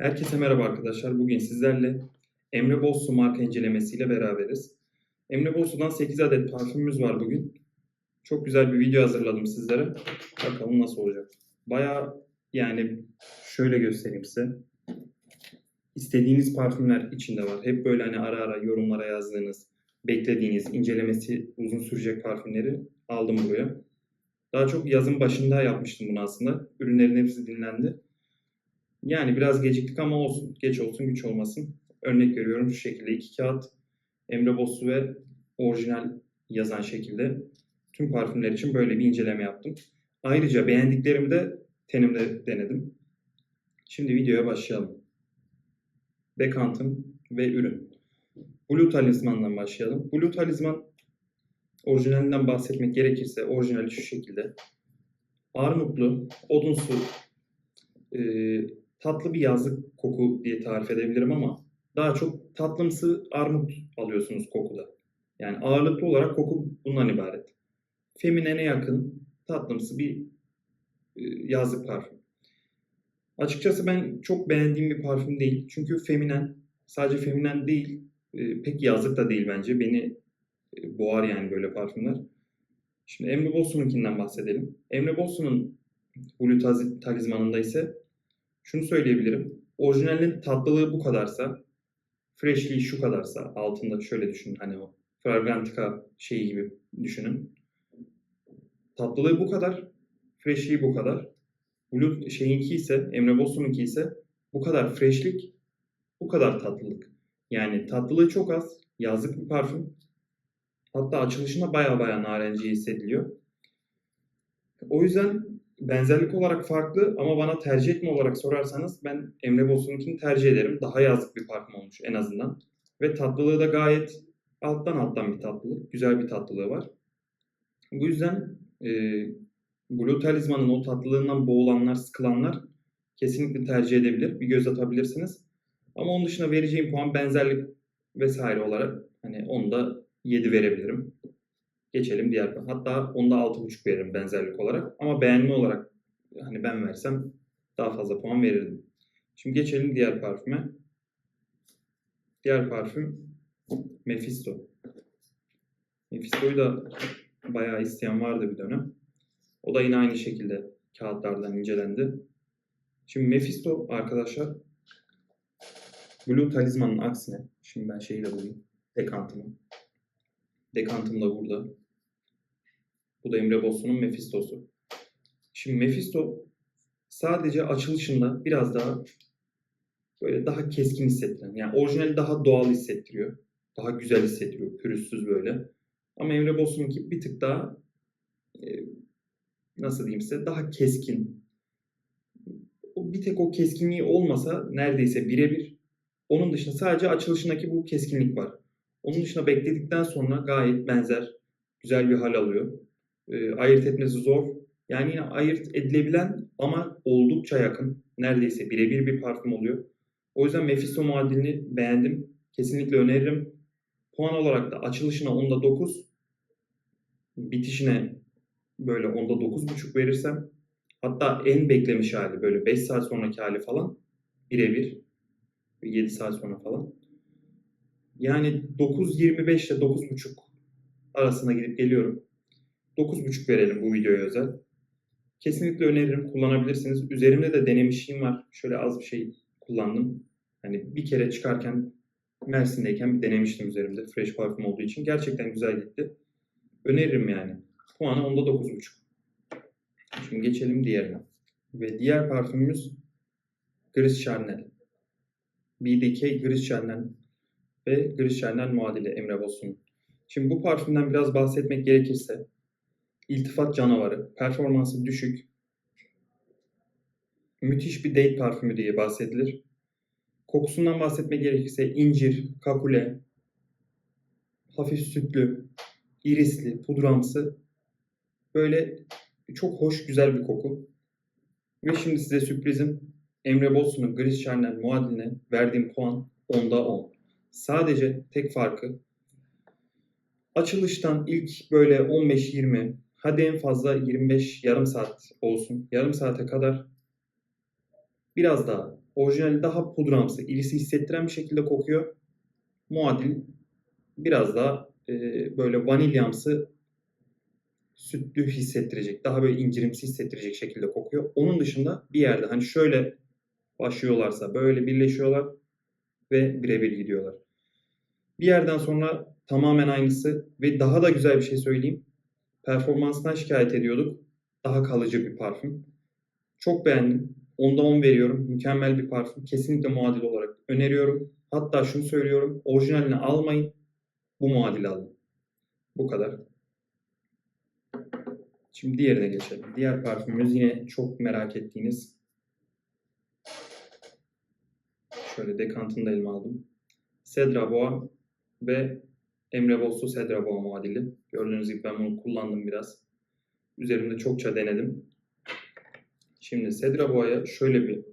Herkese merhaba arkadaşlar. Bugün sizlerle Emre Bozsu marka incelemesiyle beraberiz. Emre Bozsu'dan 8 adet parfümümüz var bugün. Çok güzel bir video hazırladım sizlere. Bakalım nasıl olacak. Baya yani şöyle göstereyim size. İstediğiniz parfümler içinde var. Hep böyle hani ara ara yorumlara yazdığınız, beklediğiniz, incelemesi uzun sürecek parfümleri aldım buraya. Daha çok yazın başında yapmıştım bunu aslında. Ürünlerin hepsi dinlendi. Yani biraz geciktik ama olsun. Geç olsun güç olmasın. Örnek veriyorum şu şekilde iki kağıt Emre Bozsu ve orijinal yazan şekilde tüm parfümler için böyle bir inceleme yaptım. Ayrıca beğendiklerimi de tenimde denedim. Şimdi videoya başlayalım. Bekantım ve ürün. Blue Talisman'dan başlayalım. Blue Talisman orijinalinden bahsetmek gerekirse orijinali şu şekilde. Armutlu, odunsu, tatlı bir yazlık koku diye tarif edebilirim ama daha çok tatlımsı armut alıyorsunuz kokuda. Yani ağırlıklı olarak koku bundan ibaret. Feminene yakın tatlımsı bir e, yazlık parfüm. Açıkçası ben çok beğendiğim bir parfüm değil. Çünkü feminen, sadece feminen değil, e, pek yazlık da değil bence. Beni e, boğar yani böyle parfümler. Şimdi Emre Bossu'nunkinden bahsedelim. Emre Bossu'nun Blue Talisman'ında ise şunu söyleyebilirim. Orijinalinin tatlılığı bu kadarsa, freshliği şu kadarsa, altında şöyle düşünün hani o Fragrantica şeyi gibi düşünün. Tatlılığı bu kadar, freshliği bu kadar. Blue şeyinki ise, Emre Bossu'nunki ise bu kadar freshlik, bu kadar tatlılık. Yani tatlılığı çok az, yazlık bir parfüm. Hatta açılışında baya baya narenci hissediliyor. O yüzden benzerlik olarak farklı ama bana tercih etme olarak sorarsanız ben Emre Bossu'nunkini tercih ederim. Daha yazlık bir parfüm olmuş en azından. Ve tatlılığı da gayet alttan alttan bir tatlılık. Güzel bir tatlılığı var. Bu yüzden e, Blue Talisman'ın o tatlılığından boğulanlar, sıkılanlar kesinlikle tercih edebilir. Bir göz atabilirsiniz. Ama onun dışında vereceğim puan benzerlik vesaire olarak hani onda 7 verebilirim. Geçelim diğer. Hatta onda 6.5 veririm benzerlik olarak. Ama beğenme olarak hani ben versem daha fazla puan verirdim. Şimdi geçelim diğer parfüme. Diğer parfüm Mephisto. Mephisto'yu da bayağı isteyen vardı bir dönem. O da yine aynı şekilde kağıtlardan incelendi. Şimdi Mephisto arkadaşlar Blue Talisman'ın aksine şimdi ben şeyi de bulayım. Dekantımı. Dekantım da burada. Bu da Emre Bossu'nun Mephisto'su. Şimdi Mephisto sadece açılışında biraz daha böyle daha keskin hissettiren. Yani orijinali daha doğal hissettiriyor. Daha güzel hissettiriyor. Pürüzsüz böyle. Ama Emre Bossu'nunki bir tık daha e, nasıl diyeyim size daha keskin. Bir tek o keskinliği olmasa neredeyse birebir. Onun dışında sadece açılışındaki bu keskinlik var. Onun dışında bekledikten sonra gayet benzer, güzel bir hal alıyor. E, ayırt etmesi zor. Yani yine ayırt edilebilen ama oldukça yakın. Neredeyse birebir bir parfüm oluyor. O yüzden Mephisto muadilini beğendim. Kesinlikle öneririm. Puan olarak da açılışına onda 9. Bitişine böyle onda 9.5 verirsem hatta en beklemiş hali böyle 5 saat sonraki hali falan birebir 7 saat sonra falan. Yani 9.25 ile 9.5 arasına gidip geliyorum. 9.5 verelim bu videoya özel. Kesinlikle öneririm. Kullanabilirsiniz. Üzerimde de denemişliğim var. Şöyle az bir şey kullandım. Hani bir kere çıkarken Mersin'deyken bir denemiştim üzerimde. Fresh parfüm olduğu için. Gerçekten güzel gitti. Öneririm yani. Puanı onda 9.5. Şimdi geçelim diğerine. Ve diğer parfümümüz Gris Charnel. BDK Gris Charnel ve Gris Charnel muadili Emre Bossun. Şimdi bu parfümden biraz bahsetmek gerekirse iltifat canavarı, performansı düşük, müthiş bir date parfümü diye bahsedilir. Kokusundan bahsetmek gerekirse incir, kakule, hafif sütlü, irisli, pudramsı böyle çok hoş, güzel bir koku. Ve şimdi size sürprizim Emre Bossun'un Gris Charnel muadiline verdiğim puan 10'da 10. Sadece tek farkı açılıştan ilk böyle 15-20 hadi en fazla 25 yarım saat olsun. Yarım saate kadar biraz daha Orijinali daha pudramsı, irisi hissettiren bir şekilde kokuyor. Muadil biraz daha e, böyle vanilyamsı sütlü hissettirecek, daha böyle incirimsi hissettirecek şekilde kokuyor. Onun dışında bir yerde hani şöyle başlıyorlarsa böyle birleşiyorlar ve birebir gidiyorlar. Bir yerden sonra tamamen aynısı ve daha da güzel bir şey söyleyeyim. Performanstan şikayet ediyorduk. Daha kalıcı bir parfüm. Çok beğendim. Onda 10 veriyorum. Mükemmel bir parfüm. Kesinlikle muadil olarak öneriyorum. Hatta şunu söylüyorum. Orijinalini almayın. Bu muadili alın. Bu kadar. Şimdi diğerine geçelim. Diğer parfümümüz yine çok merak ettiğiniz. Şöyle dekantını da elime aldım. Cedra Boğa ve Emre Boslu Cedra Boğa muadili. Gördüğünüz gibi ben bunu kullandım biraz. Üzerimde çokça denedim. Şimdi Cedra Boğa'ya şöyle bir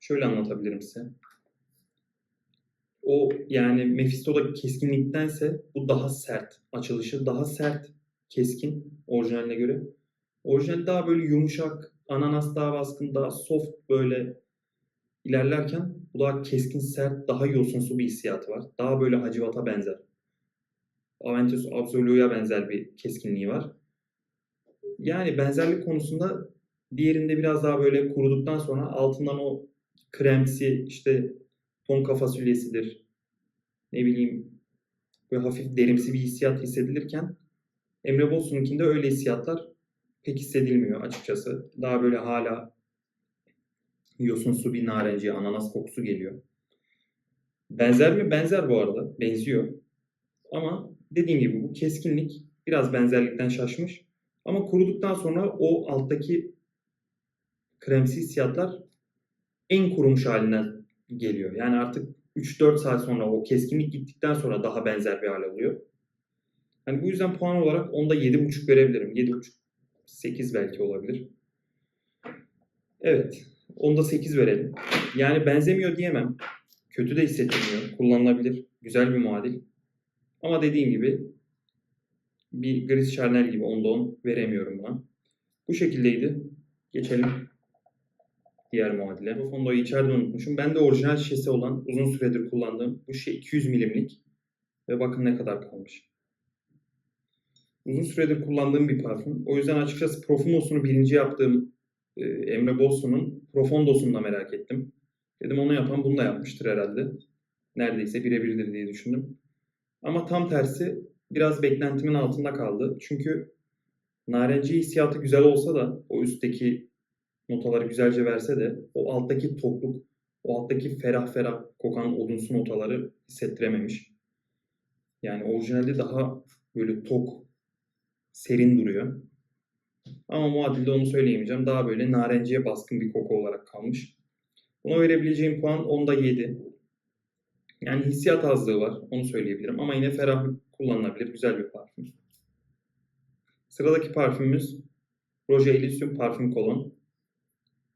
şöyle anlatabilirim size. O yani Mephisto'daki keskinliktense bu daha sert. Açılışı daha sert, keskin orijinaline göre. Orijinal daha böyle yumuşak, ananas daha baskın, daha soft böyle ilerlerken bu daha keskin, sert, daha yosunsu bir hissiyatı var. Daha böyle Hacivat'a benzer. Aventus Absolu'ya benzer bir keskinliği var. Yani benzerlik konusunda diğerinde biraz daha böyle kuruduktan sonra altından o kremsi işte tonka fasulyesidir. Ne bileyim böyle hafif derimsi bir hissiyat hissedilirken Emre Bozsun'unkinde öyle hissiyatlar pek hissedilmiyor açıkçası. Daha böyle hala yosunsu bir narenciye, ananas kokusu geliyor. Benzer mi? Benzer bu arada. Benziyor. Ama dediğim gibi bu keskinlik biraz benzerlikten şaşmış. Ama kuruduktan sonra o alttaki kremsi hissiyatlar en kurumuş haline geliyor. Yani artık 3-4 saat sonra o keskinlik gittikten sonra daha benzer bir hale oluyor. Yani bu yüzden puan olarak onda 7.5 verebilirim. 7.5 8 belki olabilir. Evet. Onda 8 verelim. Yani benzemiyor diyemem. Kötü de hissettirmiyor. Kullanılabilir. Güzel bir muadil. Ama dediğim gibi bir Gris Charnel gibi onda 10 veremiyorum buna. Bu şekildeydi. Geçelim diğer muadile. Profondo'yu içeride unutmuşum. Ben de orijinal şişesi olan uzun süredir kullandığım bu şey 200 milimlik. Ve bakın ne kadar kalmış. Uzun süredir kullandığım bir parfüm. O yüzden açıkçası Profumos'unu birinci yaptığım e, Emre Bossu'nun Profondos'unu da merak ettim. Dedim onu yapan bunu da yapmıştır herhalde. Neredeyse birebirdir diye düşündüm. Ama tam tersi biraz beklentimin altında kaldı. Çünkü narenci hissiyatı güzel olsa da o üstteki notaları güzelce verse de o alttaki tokluk, o alttaki ferah ferah kokan odunsu notaları hissettirememiş. Yani orijinalde daha böyle tok, serin duruyor. Ama muadilde onu söyleyemeyeceğim. Daha böyle narenciye baskın bir koku olarak kalmış. Buna verebileceğim puan 10'da 7. Yani hissiyat azlığı var. Onu söyleyebilirim. Ama yine ferah kullanılabilir. Güzel bir parfüm. Sıradaki parfümümüz Roger Elysium Parfüm Kolon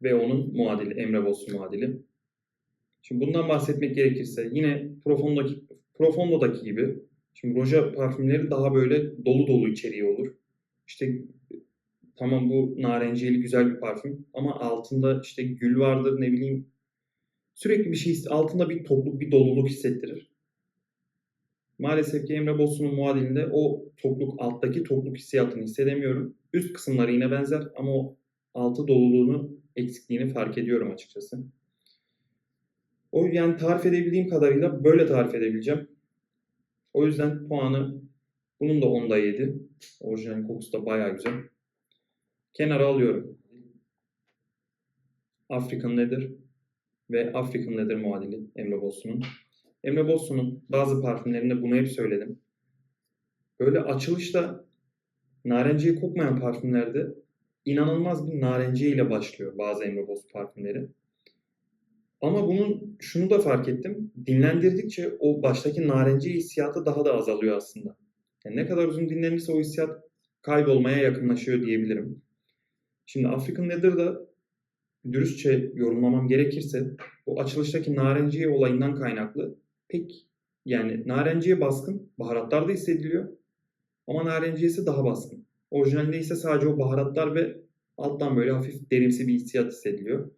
ve onun muadili, Emre Bossu muadili. Şimdi bundan bahsetmek gerekirse yine Profondo'daki, Profondo'daki gibi şimdi Roja parfümleri daha böyle dolu dolu içeriği olur. İşte tamam bu narenciyeli güzel bir parfüm ama altında işte gül vardır ne bileyim sürekli bir şey altında bir tokluk bir doluluk hissettirir. Maalesef ki Emre Bossu'nun muadilinde o tokluk alttaki tokluk hissiyatını hissedemiyorum. Üst kısımları yine benzer ama o altı doluluğunu eksikliğini fark ediyorum açıkçası. O yani tarif edebildiğim kadarıyla böyle tarif edebileceğim. O yüzden puanı bunun da 10'da 7. Orijinal kokusu da bayağı güzel. Kenara alıyorum. African Leather ve African Leather muadili Emre Bossu'nun. Emre Bossu'nun bazı parfümlerinde bunu hep söyledim. Böyle açılışta narenciye kokmayan parfümlerde inanılmaz bir narenciye ile başlıyor bazı Emre Bossu parfümleri. Ama bunun şunu da fark ettim. Dinlendirdikçe o baştaki narenciye hissiyatı daha da azalıyor aslında. Yani ne kadar uzun dinlenirse o hissiyat kaybolmaya yakınlaşıyor diyebilirim. Şimdi African Leather'da dürüstçe yorumlamam gerekirse o açılıştaki narenciye olayından kaynaklı pek yani narenciye baskın baharatlar da hissediliyor ama narenciyesi daha baskın. Orijinalinde ise sadece o baharatlar ve alttan böyle hafif derimsi bir hissiyat hissediliyor.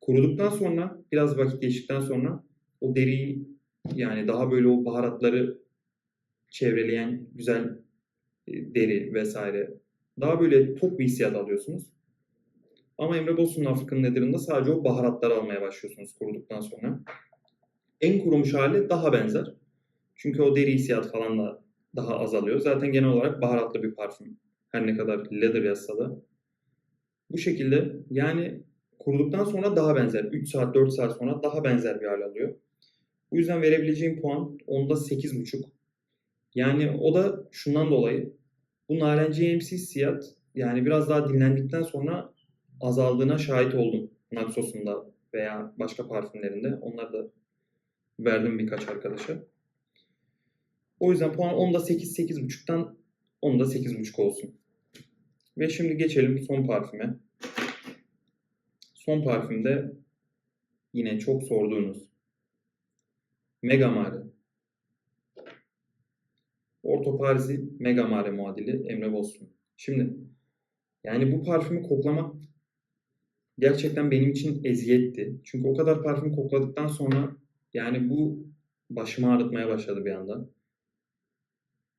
Kuruduktan sonra biraz vakit geçtikten sonra o deriyi yani daha böyle o baharatları çevreleyen güzel e, deri vesaire daha böyle tok bir hissiyat alıyorsunuz. Ama Emre Bozsun'un Afrika'nın nedirinde sadece o baharatları almaya başlıyorsunuz kuruduktan sonra. En kurumuş hali daha benzer. Çünkü o deri hissiyat falan da daha azalıyor. Zaten genel olarak baharatlı bir parfüm. Her ne kadar leather yazsa da. Bu şekilde yani kuruduktan sonra daha benzer. 3 saat 4 saat sonra daha benzer bir hal alıyor. Bu yüzden verebileceğim puan onda 8,5. Yani o da şundan dolayı bu narenciye MC hissiyat yani biraz daha dinlendikten sonra azaldığına şahit oldum. Naxos'unda veya başka parfümlerinde. Onları da verdim birkaç arkadaşa. O yüzden puan 10'da 8, 8.5'tan 10'da 8.5 olsun. Ve şimdi geçelim son parfüme. Son parfümde yine çok sorduğunuz Megamare. Orto Parisi Megamare muadili Emre Bozsun. Şimdi yani bu parfümü koklamak gerçekten benim için eziyetti. Çünkü o kadar parfüm kokladıktan sonra yani bu başımı ağrıtmaya başladı bir anda.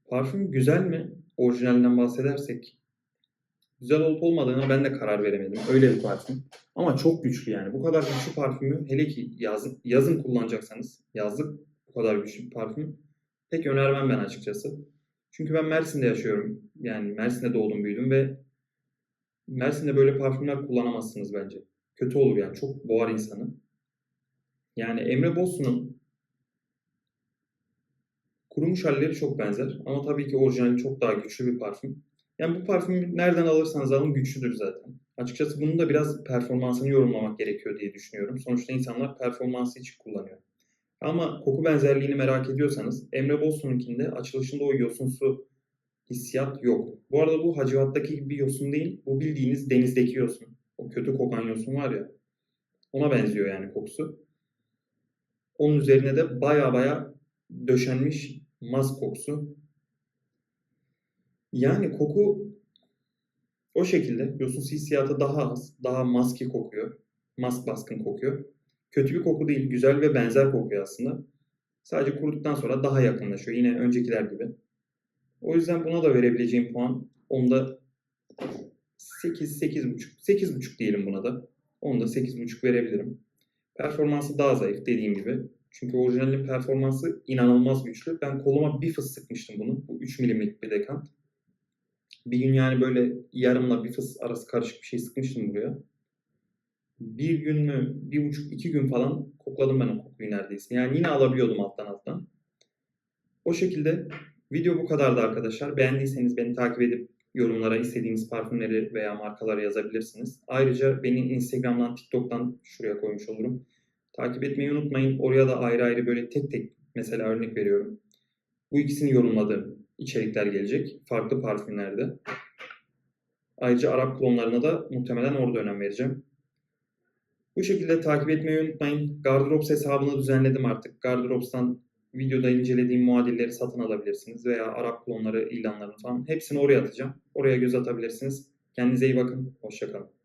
Parfüm güzel mi? Orijinalinden bahsedersek. Güzel olup olmadığına ben de karar veremedim. Öyle bir parfüm. Ama çok güçlü yani. Bu kadar güçlü parfümü hele ki yazın, yazın kullanacaksanız yazlık bu kadar güçlü bir parfüm pek önermem ben açıkçası. Çünkü ben Mersin'de yaşıyorum. Yani Mersin'de doğdum büyüdüm ve Mersin'de böyle parfümler kullanamazsınız bence. Kötü olur yani. Çok boğar insanı. Yani Emre Bozsun'un kurumuş halleri çok benzer. Ama tabii ki orijinali çok daha güçlü bir parfüm. Yani bu parfümü nereden alırsanız alın güçlüdür zaten. Açıkçası bunun da biraz performansını yorumlamak gerekiyor diye düşünüyorum. Sonuçta insanlar performansı için kullanıyor. Ama koku benzerliğini merak ediyorsanız Emre Bozsun'unkinde açılışında o yosunsu hissiyat yok. Bu arada bu Hacivat'taki gibi bir yosun değil. Bu bildiğiniz denizdeki yosun. O kötü kokan yosun var ya. Ona benziyor yani kokusu. Onun üzerine de baya baya döşenmiş maz kokusu. Yani koku o şekilde. Yosunsu hissiyatı daha az. Daha maski kokuyor. Mask baskın kokuyor. Kötü bir koku değil. Güzel ve benzer kokuyor aslında. Sadece kuruduktan sonra daha yakınlaşıyor. Yine öncekiler gibi. O yüzden buna da verebileceğim puan onda 8, 8,5. 8,5 diyelim buna da. Onda 8,5 verebilirim. Performansı daha zayıf dediğim gibi. Çünkü orijinalin performansı inanılmaz güçlü. Ben koluma bir fıs sıkmıştım bunu. Bu 3 milimlik bir dekant. Bir gün yani böyle yarımla bir fıs arası karışık bir şey sıkmıştım buraya. Bir gün mü, bir buçuk, iki gün falan kokladım ben o kokuyu neredeyse. Yani yine alabiliyordum alttan alttan. O şekilde video bu kadardı arkadaşlar. Beğendiyseniz beni takip edip yorumlara istediğiniz parfümleri veya markaları yazabilirsiniz. Ayrıca beni Instagram'dan, TikTok'tan şuraya koymuş olurum. Takip etmeyi unutmayın. Oraya da ayrı ayrı böyle tek tek mesela örnek veriyorum. Bu ikisini yorumladığım içerikler gelecek. Farklı parfümlerde. Ayrıca Arap klonlarına da muhtemelen orada önem vereceğim. Bu şekilde takip etmeyi unutmayın. Gardrops hesabını düzenledim artık. Gardrops'tan videoda incelediğim muadilleri satın alabilirsiniz veya Arap klonları ilanlarını falan hepsini oraya atacağım. Oraya göz atabilirsiniz. Kendinize iyi bakın. Hoşçakalın.